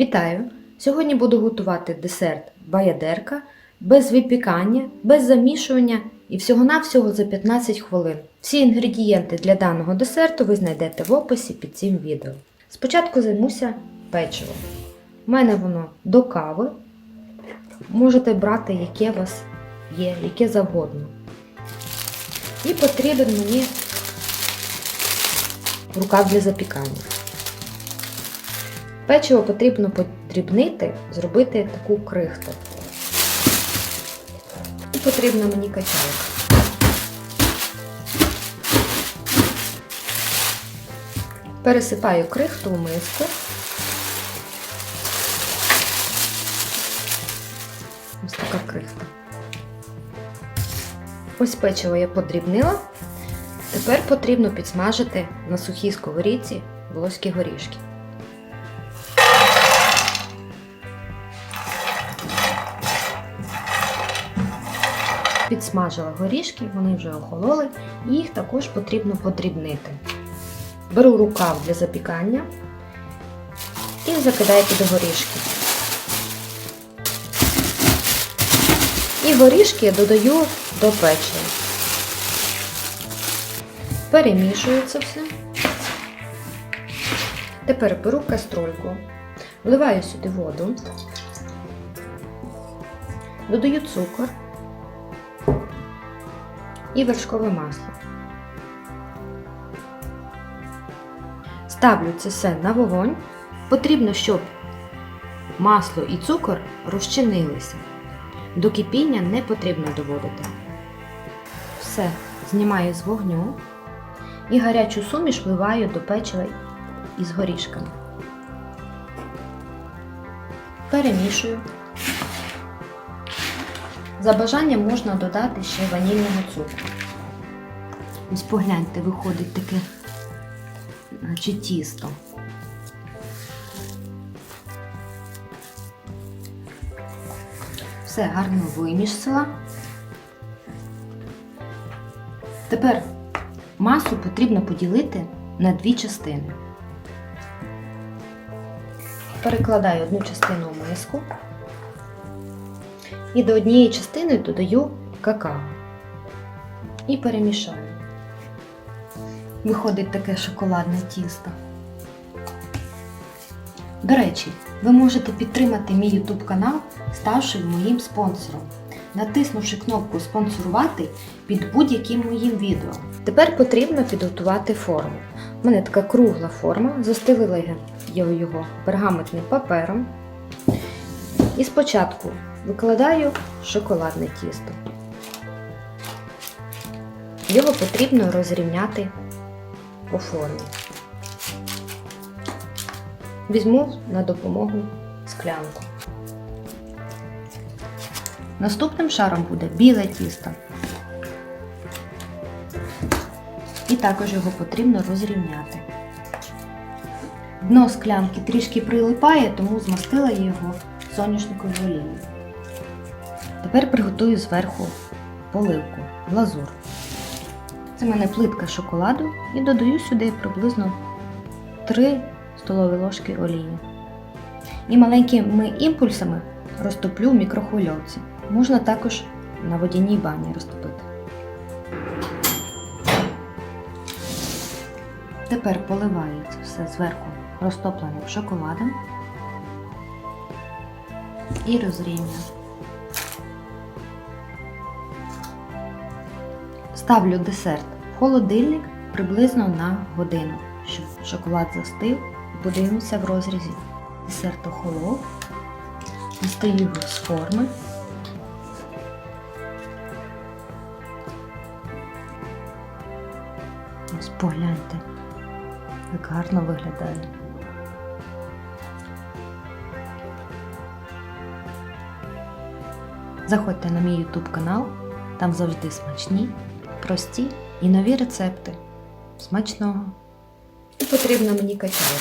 Вітаю! Сьогодні буду готувати десерт баядерка без випікання, без замішування і всього-навсього за 15 хвилин. Всі інгредієнти для даного десерту ви знайдете в описі під цим відео. Спочатку займуся печивом. У мене воно до кави. Можете брати, яке у вас є, яке завгодно. І потрібен мені рукав для запікання. Печиво потрібно подрібнити, зробити таку крихту. І потрібна мені качалка. Пересипаю крихту в миску. Ось така крихта. Ось печиво я подрібнила. Тепер потрібно підсмажити на сухій сковорідці волоські горішки. Підсмажила горішки, вони вже охололи, і їх також потрібно подрібнити. Беру рукав для запікання і закидаю під горішки. І горішки додаю до печива. Перемішую це все. Тепер беру каструльку, вливаю сюди воду, додаю цукор і вершкове масло. Ставлю це все на вогонь. Потрібно, щоб масло і цукор розчинилися. До кипіння не потрібно доводити. Все, знімаю з вогню і гарячу суміш вливаю до печива із горішками. Перемішую. За бажанням можна додати ще ванільного цукру. Ось погляньте, виходить таке наче тісто. Все гарно вимішала. Тепер масу потрібно поділити на дві частини. Перекладаю одну частину в миску і до однієї частини додаю какао і перемішаю. Виходить таке шоколадне тісто. До речі, ви можете підтримати мій YouTube канал, ставши моїм спонсором, натиснувши кнопку Спонсорувати під будь-яким моїм відео. Тепер потрібно підготувати форму. У мене така кругла форма, застелила я його пергаментним папером. І спочатку викладаю шоколадне тісто. Його потрібно розрівняти по формі. Візьму на допомогу склянку. Наступним шаром буде біле тісто. І також його потрібно розрівняти. Дно склянки трішки прилипає, тому змастила його соняшниковою олією. Тепер приготую зверху поливку, глазур. Це в мене плитка шоколаду і додаю сюди приблизно 3 столові ложки олії. І маленькими імпульсами розтоплю в мікрохвильовці. Можна також на водяній бані розтопити. Тепер поливаю це все зверху розтопленим шоколадом і розрівнюю. Ставлю десерт в холодильник приблизно на годину, щоб шоколад застив і подивимося в розрізі. Десерт охолов, дістаю його з форми. Ось погляньте, як гарно виглядає. Заходьте на мій YouTube канал, там завжди смачні, прості і нові рецепти. Смачного! І потрібна мені качалка.